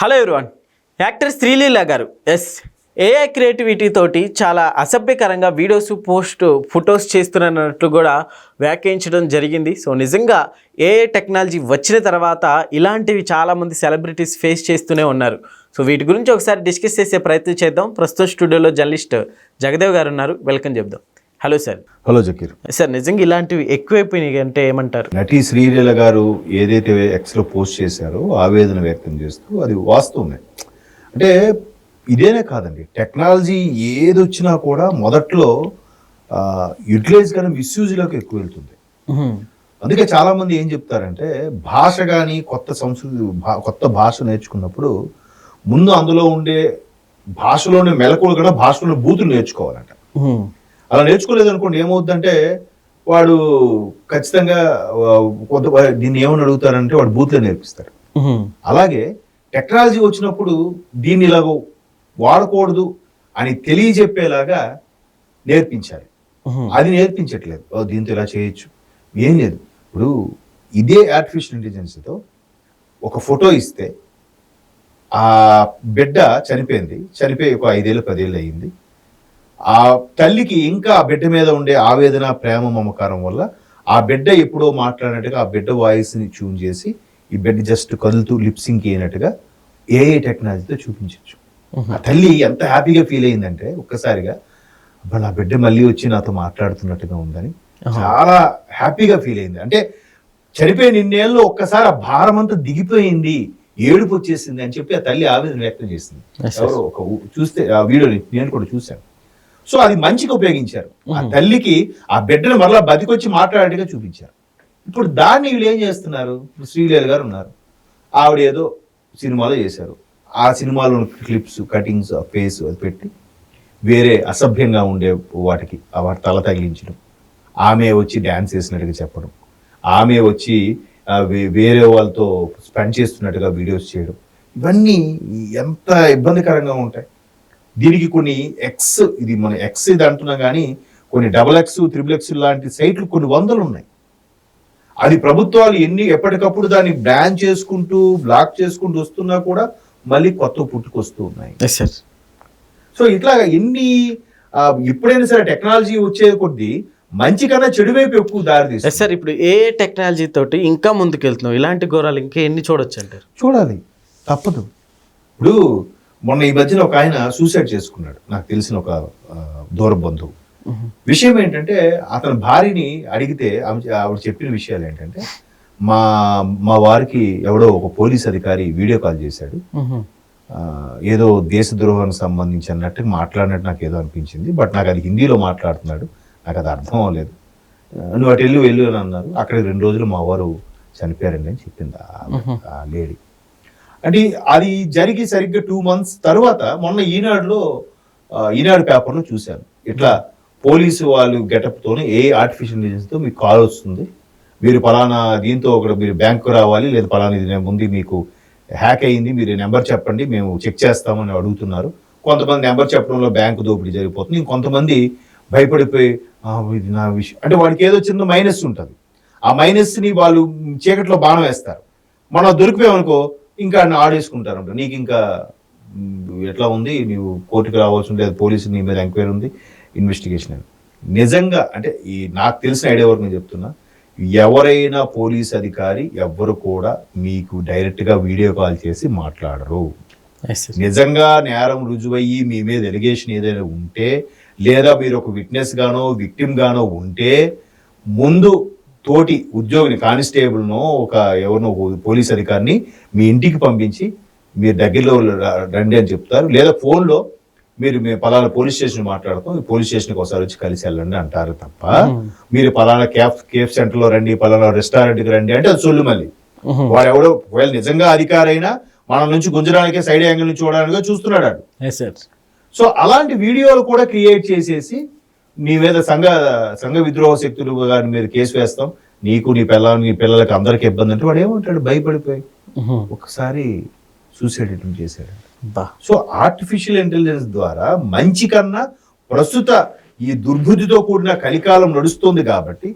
Hello everyone. Actor Sreeleela గారు. Yes AI creativity తోటి చాలా అసభ్యకరంగా వీడియోస్ పోస్ట్ ఫొటోస్ చేస్తున్నట్లు కూడా వ్యాఖ్యానించడం జరిగింది. సో నిజంగా ఏఐ టెక్నాలజీ వచ్చిన తర్వాత ఇలాంటివి చాలామంది సెలబ్రిటీస్ ఫేస్ చేస్తూనే ఉన్నారు. సో వీటి గురించి ఒకసారి డిస్కస్ చేసే ప్రయత్నం చేద్దాం. ప్రస్తుతం స్టూడియోలో జర్నలిస్ట్ జగదేవ్ గారు ఉన్నారు. వెల్కమ్ చెప్దాం. Hello sir. Hello Zakir. Sir నిజంగా ఇలాంటివి ఎక్కువైపోయినాయి అంటే ఏమంటారు? నటి శ్రీలీల గారు ఏదైతే ఎక్స్లో పోస్ట్ చేశారో ఆవేదన వ్యక్తం చేస్తూ అది వాస్తవమే. అంటే ఇదేనే కాదండి. టెక్నాలజీ ఏది వచ్చినా కూడా మొదట్లో యూటిలైజ్ కానీ మిస్యూజ్లోకి ఎక్కువ వెళ్తుంది. అందుకే చాలా మంది ఏం చెప్తారంటే భాష కానీ కొత్త సంస్కృతి కొత్త భాష నేర్చుకున్నప్పుడు ముందు అందులో ఉండే భాషలోని మెలకువలు కూడా భాషలోని బూతులు నేర్చుకోవాలంట. అలా నేర్చుకోలేదు అనుకోండి ఏమవుతుందంటే వాడు ఖచ్చితంగా కొంత దీన్ని ఏమని అడుగుతారంటే వాడు బూత్లో నేర్పిస్తాడు అలాగే టెక్నాలజీ వచ్చినప్పుడు దీన్ని ఇలాగ వాడకూడదు అని తెలియజెప్పేలాగా నేర్పించాలి. అది నేర్పించట్లేదు. దీంతో ఇలా చేయొచ్చు. ఏం లేదు. ఇప్పుడు ఇదే ఆర్టిఫిషియల్ ఇంటెలిజెన్స్తో ఒక ఫోటో ఇస్తే ఆ బిడ్డ చనిపోయింది. చనిపోయి ఒక ఐదేళ్ళు పదేళ్ళు అయ్యింది. ఆ తల్లికి ఇంకా ఆ బిడ్డ మీద ఉండే ఆవేదన ప్రేమ మమకారం వల్ల ఆ బిడ్డ ఎప్పుడో మాట్లాడినట్టుగా ఆ బిడ్డ వాయిస్ని ట్యూన్ చేసి ఈ బిడ్డ జస్ట్ కదులుతూ లిప్సింగ్ అయినట్టుగా ఏఐ టెక్నాలజీతో చూపించవచ్చు ఆ తల్లి ఎంత హ్యాపీగా ఫీల్ అయిందంటే ఒక్కసారిగా అబ్బా నా బిడ్డ మళ్ళీ వచ్చి నాతో మాట్లాడుతున్నట్టుగా ఉందని చాలా హ్యాపీగా ఫీల్ అయింది. అంటే చనిపోయిన ఇన్నేళ్ళు ఒక్కసారి ఆ భారం అంతా దిగిపోయింది ఏడుపు వచ్చేసింది అని చెప్పి ఆ తల్లి ఆవేదన వ్యక్తం చేసింది. ఎవరో ఒక చూస్తే ఆ వీడియోని నేను కూడా చూశాను. సో అది మంచిగా ఉపయోగించారు. ఆ తల్లికి ఆ బిడ్డను మరలా బతికొచ్చి మాట్లాడేట్టుగా చూపించారు. ఇప్పుడు దాన్ని వీళ్ళు ఏం చేస్తున్నారు? ఇప్పుడు శ్రీలీల గారు ఉన్నారు. ఆవిడ ఏదో సినిమాలో చేశారు. ఆ సినిమాలో క్లిప్స్ కటింగ్స్ ఫేస్ అది పెట్టి వేరే అసభ్యంగా ఉండే వాటికి ఆ వాటి తల తగిలించడం. ఆమె వచ్చి డ్యాన్స్ చేసినట్టుగా చెప్పడం. ఆమె వచ్చి వేరే వాళ్ళతో స్పెండ్ చేస్తున్నట్టుగా వీడియోస్ చేయడం. ఇవన్నీ ఎంత ఇబ్బందికరంగా ఉంటాయి. దీనికి కొన్ని ఎక్స్ ఇది మన ఎక్స్ ఇది అంటున్నా కానీ కొన్ని డబల్ ఎక్స్ త్రిబుల్ ఎక్స్ లాంటి సైట్లు కొన్ని వందలు ఉన్నాయి. అది ప్రభుత్వాలు ఎన్ని ఎప్పటికప్పుడు దాన్ని బ్యాన్ చేసుకుంటూ బ్లాక్ చేసుకుంటూ వస్తున్నా కూడా మళ్ళీ కొత్త పుట్టుకొస్తూ ఉన్నాయి. సో ఇట్లా ఎన్ని ఎప్పుడైనా సరే టెక్నాలజీ వచ్చే కొద్దీ మంచి కన్నా చెడు వైపు ఎక్కువ దారి సార్ ఇప్పుడు ఏ టెక్నాలజీ తోటి ఇంకా ముందుకెళ్తున్నాం ఇలాంటి ఘోరాలు ఇంకా ఎన్ని చూడొచ్చు అంటారు? చూడాలి. తప్పదు. ఇప్పుడు మొన్న ఈ మధ్యన ఒక ఆయన సూసైడ్ చేసుకున్నాడు. నాకు తెలిసిన ఒక దూర బంధువు. విషయం ఏంటంటే అతని భార్యని అడిగితే ఆవిడ చెప్పిన విషయాలు ఏంటంటే మా మా వారికి ఎవడో ఒక పోలీస్ అధికారి వీడియో కాల్ చేశాడు. ఏదో దేశద్రోహానికి సంబంధించి అన్నట్టు మాట్లాడినట్టు నాకు ఏదో అనిపించింది. బట్ నాకు అది హిందీలో మాట్లాడుతున్నాడు. నాకు అది అర్థం అవ్వలేదు. నువ్వు అటు వెళ్ళు వెళ్ళు అని అన్నారు. అక్కడ రెండు రోజులు మా వారు చనిపోయారండి అని చెప్పింది ఆ లేడీ. అంటే అది జరిగి సరిగ్గా టూ మంత్స్ తర్వాత మొన్న ఈనాడులో ఈనాడు పేపర్లో చూశాను. ఇట్లా పోలీసు వాళ్ళు గెటప్తో ఏ ఆర్టిఫిషియల్ ఇంటెలిజెన్స్తో మీకు కాల్ వస్తుంది మీరు పలానా దీంతో ఒకటి మీరు బ్యాంకు రావాలి లేదా పలానా ఇది ఉంది మీకు హ్యాక్ అయింది మీరు నెంబర్ చెప్పండి మేము చెక్ చేస్తామని అడుగుతున్నారు. కొంతమంది నెంబర్ చెప్పడంలో బ్యాంకు దోపిడీ జరిగిపోతుంది. ఇంకొంతమంది భయపడిపోయి ఇది నా విషయం. అంటే వాడికి ఏదో చిన్న మైనస్ ఉంటుంది. ఆ మైనస్ని వాళ్ళు చీకట్లో బాణం వేస్తారు. మనం దొరికిపోయామనుకో ఇంకా ఆడేసుకుంటారు నీకు ఇంకా ఎట్లా ఉంది? నీవు కోర్టుకు రావాల్సి ఉంది పోలీసు నీ మీద ఎంక్వైరీ ఉంది ఇన్వెస్టిగేషన్ అని. నిజంగా అంటే ఈ నాకు తెలిసిన ఐడియా వరకు నేను చెప్తున్నా ఎవరైనా పోలీస్ అధికారి ఎవ్వరు కూడా మీకు డైరెక్ట్గా వీడియో కాల్ చేసి మాట్లాడరు. నిజంగా నేరం రుజువయ్యి మీ మీద ఎలిగేషన్ ఏదైనా ఉంటే లేదా మీరు ఒక విట్నెస్ గానో విక్టిమ్ గానో ఉంటే ముందు తోటి ఉద్యోగిని కానిస్టేబుల్నో ఒక ఎవరినో పోలీస్ అధికారిని మీ ఇంటికి పంపించి మీరు దగ్గరలో రండి అని చెప్తారు. లేదా ఫోన్లో మీరు మీ పలానా పోలీస్ స్టేషన్ మాట్లాడతాం ఈ పోలీస్ స్టేషన్కి ఒకసారి వచ్చి కలిసి వెళ్ళండి అంటారు తప్ప మీరు పలానా క్యాఫ్ కేఫ్ సెంటర్లో రండి పలానా రెస్టారెంట్కి రండి అంటే అది సొల్లు మళ్ళీ. వాడు ఎవడో ఒకవేళ నిజంగా అధికారైనా మన నుంచి గుంజడానికే సైడ్ యాంగిల్ నుంచి చూడడానికి చూస్తున్నాడు సో అలాంటి వీడియోలు కూడా క్రియేట్ చేసేసి నీ మీద సంఘ సంఘ విద్రోహ శక్తులు గారి మీద కేసు వేస్తాం. నీకు నీ పిల్ల నీ పిల్లలకి అందరికి ఇబ్బంది అంటే వాడు ఏమంటాడు? భయపడిపోయి ఒకసారి సూసైడ్ అటెంప్ట్ చేశాడు. సో ఆర్టిఫిషియల్ ఇంటెలిజెన్స్ ద్వారా మంచి కన్నా ప్రస్తుత ఈ దుర్బుద్ధితో కూడిన కలికాలం నడుస్తుంది కాబట్టి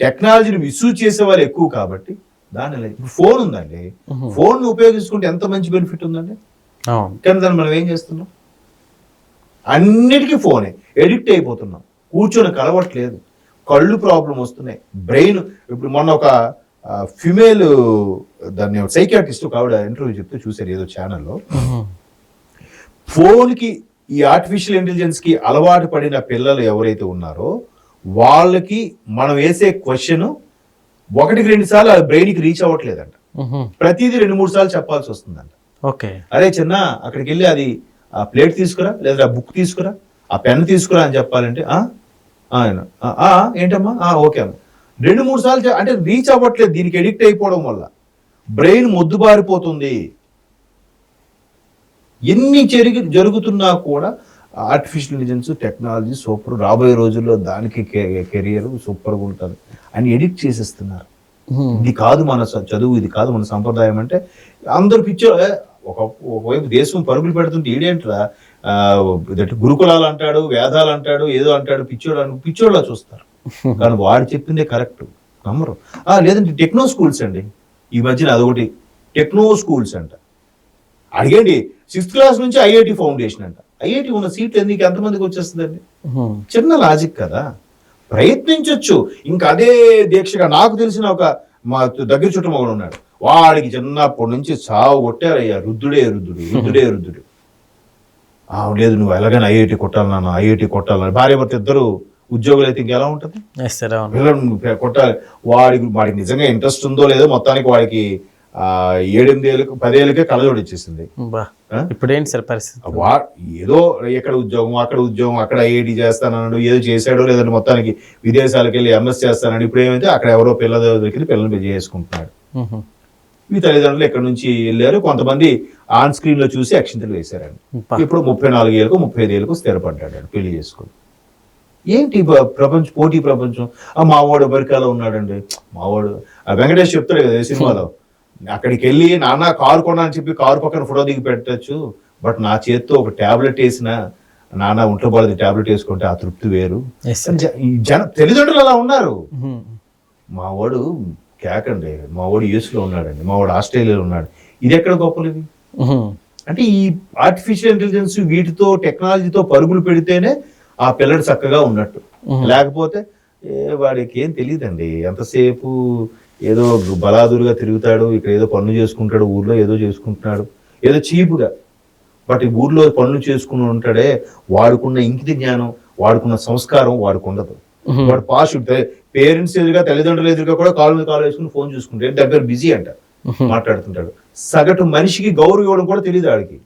టెక్నాలజీని మిస్యూజ్ చేసే వాళ్ళు ఎక్కువ కాబట్టి దాని ఫోన్ ఉందండి. ఫోన్ ఉపయోగించుకుంటే ఎంత మంచి బెనిఫిట్ ఉందండి? కానీ దాన్ని మనం ఏం చేస్తున్నాం? అన్నిటికీ ఫోనే ఎడిక్ట్ అయిపోతున్నాం. కూర్చొని కలవట్లేదు. కళ్ళు ప్రాబ్లం వస్తున్నాయి. బ్రెయిన్ ఇప్పుడు మొన్న ఒక ఫిమేల్ దాన్ని సైకాట్రిస్ట్ ఒక ఆవిడ ఇంటర్వ్యూ చెప్తే చూశారు ఏదో ఛానల్లో. ఫోన్కి ఈ ఆర్టిఫిషియల్ ఇంటెలిజెన్స్కి అలవాటు పడిన పిల్లలు ఎవరైతే ఉన్నారో వాళ్ళకి మనం వేసే క్వశ్చన్ ఒకటికి రెండు సార్లు ఆ బ్రెయిన్కి రీచ్ అవ్వట్లేదంట. ప్రతిదీ రెండు మూడు సార్లు చెప్పాల్సి వస్తుందంట. ఓకే. అరే చిన్న అక్కడికి వెళ్ళి అది ఆ ప్లేట్ తీసుకురా లేదా ఆ బుక్ తీసుకురా ఆ పెన్ తీసుకురా అని చెప్పాలంటే ఆయన, ఏంటమ్మా? ఆ, ఓకే అమ్మా. రెండు మూడు సార్లు అంటే రీచ్ అవ్వట్లేదు దీనికి ఎడిక్ట్ అయిపోవడం వల్ల. బ్రెయిన్ మొద్దుబారిపోతుంది. ఎన్ని జరిగి జరుగుతున్నా కూడా ఆర్టిఫిషియల్ ఇంటెలిజెన్స్ టెక్నాలజీ సూపర్ రాబోయే రోజుల్లో దానికి కెరియర్ సూపర్గా ఉంటుంది. అని ఎడిక్ట్ చేసేస్తున్నారు. ఇది కాదు మన చదువు ఇది కాదు మన సంప్రదాయం అంటే అందరు పిచ్చో ఏ, ఒక ఒకవైపు దేశం పరుగులు పెడుతుంటే ఈడేంట్రా? గురుకులాలు అంటాడు వేదాలు అంటాడు ఏదో అంటాడు పిచ్చోడు అని పిచ్చోళ్ళ చూస్తారు. కానీ వాడు చెప్పిందే కరెక్ట్. నమ్మరు. ఆ, లేదంటే టెక్నో స్కూల్స్ అండి. ఈ మధ్యన అదొకటి టెక్నో స్కూల్స్ అంట. అడిగండి సిక్స్త్ క్లాస్ నుంచి ఐఐటి ఫౌండేషన్ అంట. ఐఐటి ఉన్న సీట్ ఎందుకు ఎంతమందికి వచ్చేస్తుందండి. చిన్న లాజిక్ కదా. ప్రయత్నించొచ్చు. ఇంకా అదే దీక్షగా నాకు తెలిసిన ఒక మా దగ్గర చుట్టూ ఉన్నాడు. వాడికి చిన్నప్పటి నుంచి చావు కొట్టారయ్యా. రుద్దుడే రుద్దుడు రుద్దుడే రుద్దుడు. ఆ లేదు నువ్వు ఎలాగైనా ఐఐటి కొట్టాలి నాన్న ఐఐటి కొట్టాలని భార్య భర్త ఇద్దరు ఉద్యోగులు అయితే ఇంకెలా ఉంటుంది? పిల్లలు నువ్వు కొట్టాలి. వాడికి వాడికి నిజంగా ఇంట్రెస్ట్ ఉందో లేదో మొత్తానికి వాడికి ఏడెనిమిది ఏళ్ళకి పదేళ్ళకే కళ్ళజోడు ఇచ్చేసింది బా ఆ? ఇప్పుడు ఏంటి సార్ పరిస్థితి? వా ఏదో ఎక్కడ ఉద్యోగం అక్కడ ఉద్యోగం అక్కడ ఐఐటి చేస్తానన్నాడు ఏదో చేశాడో లేదంటే మొత్తానికి విదేశాలకు వెళ్ళి ఎంఎస్ చేస్తానని ఇప్పుడు ఏమైతే అక్కడ ఎవరో పిల్లల దగ్గర పిల్లల్ని పెళ్ళి చేసుకుంటున్నాడు. మీ తల్లిదండ్రులు ఎక్కడి నుంచి వెళ్ళారు? కొంతమంది ఆన్ స్క్రీన్లో చూసి అక్షింతలు వేశారండి. ఇప్పుడు ముప్పై నాలుగు ఏళ్ళకు ముప్పై ఐదు ఏళ్ళకు స్థిరపడ్డాడు పెళ్ళి చేసుకుని. ఏంటి ప్రపంచం పోటీ ప్రపంచం? ఆ మావాడు అమెరికాలో ఉన్నాడండి. మావాడు ఆ వెంకటేష్ చెప్తాడు కదా సినిమాలో. అక్కడికి వెళ్ళి నాన్న కారు కొన్నా అని చెప్పి కారు పక్కన ఫోటో దిగి పెట్టచ్చు. బట్ నా చేత్తో ఒక టాబ్లెట్ వేసిన నాన్న ఒంట్లో బాధ టాబ్లెట్ వేసుకుంటే ఆ తృప్తి వేరు. జన తల్లిదండ్రులు అలా ఉన్నారు. ఉహుం. మా వాడు కేకండి. మా వాడు యుఎస్లో ఉన్నాడండి. మా వాడు ఆస్ట్రేలియాలో ఉన్నాడు. ఇది ఎక్కడ గొప్పలు ఇవి. అంటే ఈ ఆర్టిఫిషియల్ ఇంటెలిజెన్స్ వీటితో టెక్నాలజీతో పరుగులు పెడితేనే ఆ పిల్లడు చక్కగా ఉన్నట్టు. లేకపోతే ఏ వాడికి ఏం తెలియదండి ఎంతసేపు ఏదో బలాదురుగా తిరుగుతాడు ఇక్కడ ఏదో పనులు చేసుకుంటాడు ఊర్లో ఏదో చేసుకుంటున్నాడు. ఏదో చీపుగా. బట్ ఊర్లో పనులు చేసుకుని ఉంటాడే వాడుకున్న ఇంకిత జ్ఞానం వాడుకున్న సంస్కారం వాడికి ఉండదు. మ్మ్. వాడు పాస్ పేరెంట్స్ ఎదురుగా తల్లిదండ్రులు ఎదురుగా కూడా కాలు మీద కాలు వేసుకుని ఫోన్ చూసుకుంటాడు దగ్గర బిజీ అంట. మాట్లాడుతుంటాడు. సగటు మనిషికి గౌరవం ఇవ్వడం కూడా తెలియదు ఆడికి.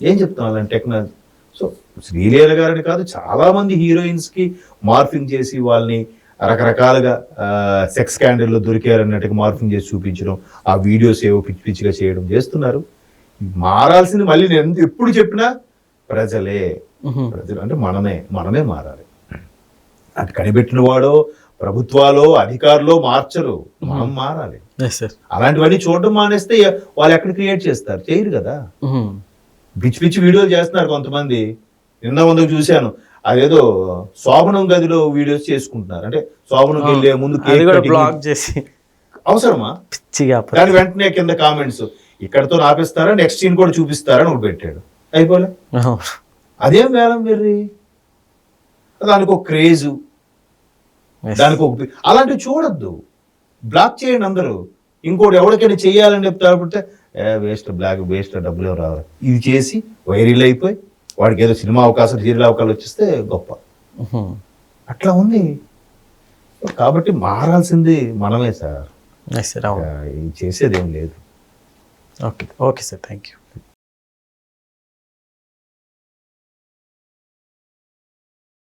ఏం చెప్తాం అలాంటి టెక్నాలజీ? సో శ్రీలీల గారిని కాదు చాలా మంది హీరోయిన్స్కి మార్ఫింగ్ చేసి వాళ్ళని రకరకాలుగా సెక్స్ స్కాండల్లో దొరికారన్నట్టుగా మార్ఫింగ్ చేసి చూపించడం ఆ వీడియోస్ ఏవో పిచ్చి పిచ్చిగా చేయడం చేస్తున్నారు. మారాల్సింది మళ్ళీ నేను ఎప్పుడు చెప్పినా ప్రజలే. ప్రజలు అంటే మనమే మనమే మారాలి. అది కనిపెట్టిన వాడో ప్రభుత్వాలో అధికారులో మార్చరు. మనం మారాలి. అలాంటివన్నీ చూడడం మానేస్తే వాళ్ళు ఎక్కడ క్రియేట్ చేస్తారు? చేయరు కదా. పిచ్చి పిచ్చి వీడియోలు చేస్తున్నారు కొంతమంది. నిన్న ముందుకు చూశాను. అదేదో శోభనం గదిలో వీడియోస్ చేసుకుంటున్నారు. అంటే శోభనంకి వెళ్ళే ముందు. బ్లాక్ చేసి. అవసరమా? దాని వెంటనే కింద కామెంట్స్. ఇక్కడతో ఆపేస్తారా? నెక్స్ట్ సీన్ కూడా చూపిస్తారా? అని ఒకటి పెట్టాడు. అయిపోలే. అదేం వేలం వెర్రి? దానికి ఒక క్రేజు. దానికి ఒక అలాంటివి చూడొద్దు. బ్లాక్ చేయండి అందరూ. ఇంకోటి ఎవరికైనా చేయాలని చెప్తారంటే వేస్ట్ బ్లాక్ వేస్ట్ డబ్బులు ఎవరు రావాలి? ఇది చేసి వైరల్ అయిపోయి వాడికి ఏదో సినిమా అవకాశం సీరియల్ అవకాశాలు వచ్చేస్తే గొప్ప. అట్లా ఉంది. కాబట్టి మారాల్సింది మనమే సార్. చేసేది ఏం లేదు. Okay okay sir thank you